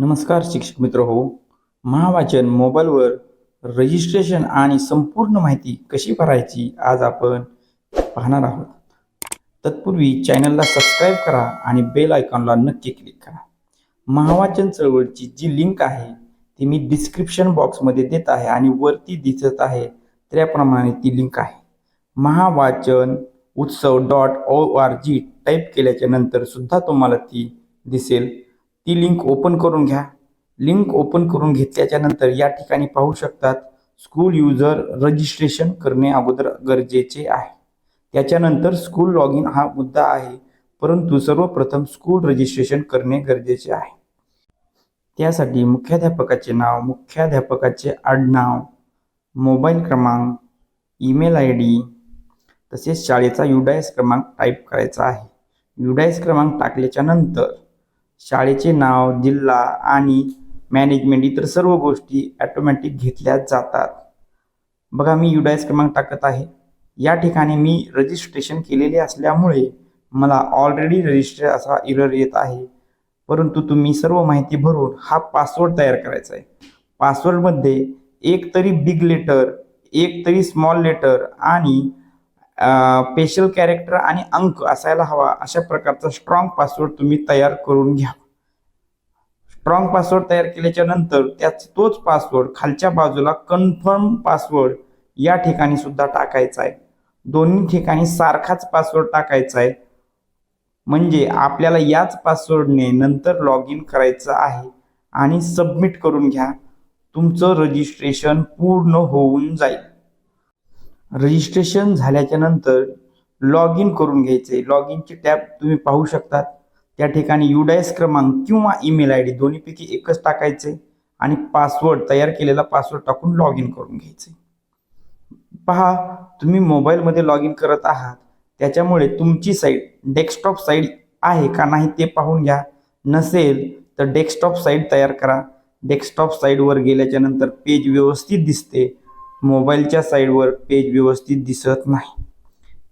नमस्कार शिक्षक मित्र हो. महावाचन मोबाईलवर रजिस्ट्रेशन आणि संपूर्ण माहिती कशी भरायची आज आपण पाहणार आहोत. तत्पूर्वी चॅनलला सबस्क्राईब करा आणि बेल आयकॉनला नक्की क्लिक करा. महावाचन चळवळीची जी लिंक आहे ती मी डिस्क्रिप्शन बॉक्समध्ये देत आहे आणि वरती दिसत आहे त्याप्रमाणे ती लिंक आहे. Mahavachan Utsav dot O R G type केल्याच्यानंतर सुद्धा तुम्हाला ती दिसेल. ती लिंक ओपन करून घ्या. लिंक ओपन करून घेतल्याच्यानंतर या ठिकाणी पाहू शकतात स्कूल युजर रजिस्ट्रेशन करणे अगोदर गरजेचे आहे. त्याच्यानंतर स्कूल लॉग इन हा मुद्दा आहे परंतु सर्वप्रथम स्कूल रजिस्ट्रेशन करणे गरजेचे आहे. त्यासाठी मुख्याध्यापकाचे नाव मुख्याध्यापकाचे आडनाव मोबाईल क्रमांक ईमेल आय डी तसेच शाळेचा युडायस क्रमांक टाईप करायचा आहे. युडायस क्रमांक टाकल्याच्या नंतर शाळेचे नाव जिल्हा आणि मॅनेजमेंट इतर सर्व गोष्टी ॲटोमॅटिक घेतल्या जातात. बघा मी युडायस क्रमांक टाकत आहे. या ठिकाणी मी रजिस्ट्रेशन केलेले असल्यामुळे मला ऑलरेडी रजिस्टर असा इरर येत आहे. परंतु तुम्ही सर्व माहिती भरून हा पासवर्ड तयार करायचा आहे. पासवर्डमध्ये एक तरी बिग लेटर एक तरी स्मॉल लेटर आणि स्पेशल कॅरेक्टर आणि अंक असायला हवा. अशा प्रकारचा स्ट्रॉंग पासवर्ड तुम्ही तयार करून घ्या. स्ट्रॉंग पासवर्ड तयार केल्याच्यानंतर त्याच तोच पासवर्ड खालच्या बाजूला कन्फर्म पासवर्ड या ठिकाणी सुद्धा टाकायचा आहे. दोन्ही ठिकाणी सारखाच पासवर्ड टाकायचा आहे. म्हणजे आपल्याला याच पासवर्डने नंतर लॉग इन करायचं आहे आणि सबमिट करून घ्या. तुमचं रजिस्ट्रेशन पूर्ण होऊन जाईल. रजिस्ट्रेशन झाल्याच्यानंतर लॉग इन करून घ्यायचे. लॉग इनचे टॅब तुम्ही पाहू शकतात. त्या ठिकाणी युडायस क्रमांक किंवा ईमेल आय डी दोन्हीपैकी एकच टाकायचे आणि पासवर्ड तयार केलेला पासवर्ड टाकून लॉग इन करून घ्यायचे. पहा तुम्ही मोबाईलमध्ये लॉग इन करत आहात. त्याच्यामुळे तुमची साईट डेस्कटॉप साईट आहे का नाही ते पाहून घ्या. नसेल तर डेस्कटॉप साईट तयार करा. डेस्कटॉप साईटवर गेल्याच्यानंतर पेज व्यवस्थित दिसते. मोबाईलच्या साईडवर पेज व्यवस्थित दिसत नाही.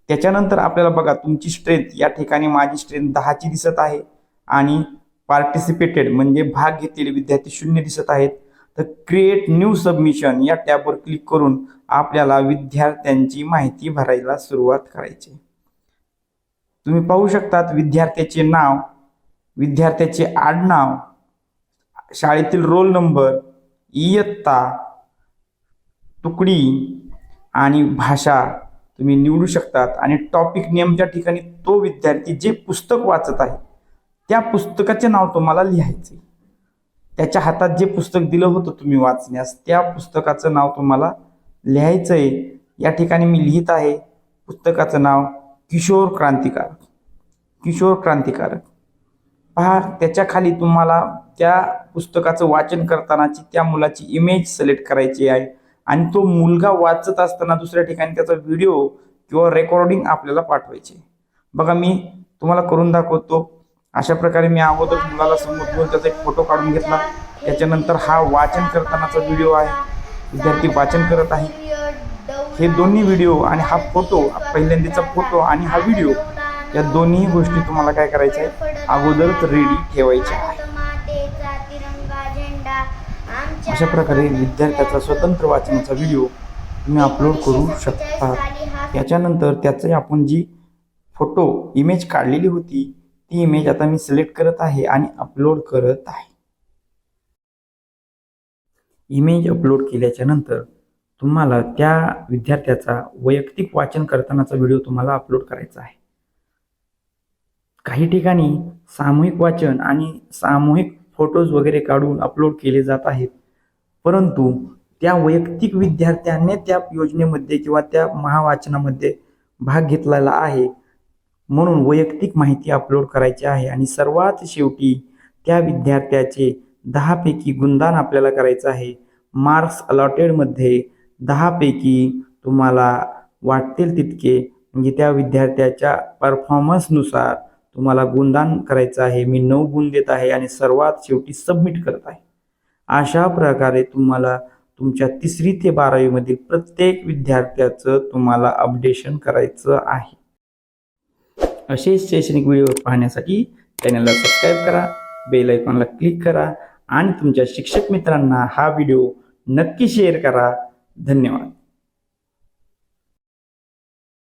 त्याच्यानंतर आपल्याला बघा तुमची स्ट्रेंथ या ठिकाणी माझी स्ट्रेंथ दहाची दिसत आहे आणि पार्टिसिपेटेड म्हणजे भाग घेतलेले विद्यार्थी शून्य दिसत आहेत. तर क्रिएट न्यू सबमिशन या टॅबवर क्लिक करून आपल्याला विद्यार्थ्यांची माहिती भरायला सुरुवात करायची. तुम्ही पाहू शकतात विद्यार्थ्याचे नाव विद्यार्थ्याचे आडनाव शाळेतील रोल नंबर इयत्ता तुकडी आणि भाषा तुम्ही निवडू शकतात. आणि टॉपिक नेमच्या ठिकाणी तो विद्यार्थी जे पुस्तक वाचत आहे त्या पुस्तकाचे नाव तुम्हाला लिहायचे. त्याच्या हातात जे पुस्तक दिलं होतं तुम्ही वाचण्यास त्या पुस्तकाचं नाव तुम्हाला लिहायचं आहे या ठिकाणी मी लिहित आहे पुस्तकाचं नाव किशोर क्रांतिकारक. किशोर क्रांतिकारक. पहा त्याच्याखाली तुम्हाला त्या पुस्तकाचं वाचन करतानाची त्या मुलाची इमेज सिलेक्ट करायची आहे. आणि तो मुलगा वाचत असताना दुसऱ्या ठिकाणी त्याचा व्हिडिओ किंवा रेकॉर्डिंग आपल्याला पाठवायचे. बघा मी तुम्हाला करून दाखवतो. अशा प्रकारे मी अगोदर मुलाला समोर घेऊन त्याचा एक फोटो काढून घेतला. त्याच्यानंतर हा वाचन करतानाचा व्हिडिओ आहे. विद्यार्थी वाचन करत आहे. हे दोन्ही व्हिडिओ आणि हा फोटो पहिल्यांदाचा फोटो आणि हा व्हिडिओ या दोन्ही गोष्टी तुम्हाला काय करायच्या आहेत? अगोदरच रेडी ठेवायच्या आहे अशा प्रकारे विद्यार्थ्याचा स्वतंत्र वाचनाचा व्हिडिओ तुम्ही अपलोड करू शकता. याच्यानंतर त्याचे आपण जी फोटो इमेज काढलेली होती ती इमेज आता मी सिलेक्ट करत आहे आणि अपलोड करत आहे. इमेज अपलोड केल्याच्यानंतर तुम्हाला त्या विद्यार्थ्याचा वैयक्तिक वाचन करतानाचा व्हिडिओ तुम्हाला अपलोड करायचा आहे. काही ठिकाणी सामूहिक वाचन आणि सामूहिक फोटोज वगैरे काढून अपलोड केले जात आहेत. परंतु त्या वैयक्तिक विद्यार्थ्याने त्या योजनेमध्ये किंवा त्या महावाचनामध्ये भाग घेतलेला आहे. म्हणून वैयक्तिक माहिती अपलोड करायची आहे आणि सर्वात शेवटी त्या विद्यार्थ्याचे दहापैकी गुणदान आपल्याला करायचं आहे. मार्क्स अलॉटेडमध्ये दहापैकी तुम्हाला वाटतील तितके. म्हणजे त्या विद्यार्थ्याच्या परफॉर्मन्सनुसार तुम्हाला गुणदान करायचं आहे. मी नऊ गुण देत आहे आणि सर्वात शेवटी सबमिट करत आहे. अशा प्रकारे तुम्हाला तुमच्या तिसरी ते बारावीमधील प्रत्येक विद्यार्थ्याचं तुम्हाला अपडेशन करायचं आहे. असेच शैक्षणिक व्हिडिओ पाहण्यासाठी चॅनलला सबस्क्राईब करा बेल आयकॉनला क्लिक करा आणि तुमच्या शिक्षक मित्रांना हा व्हिडिओ नक्की शेअर करा. धन्यवाद.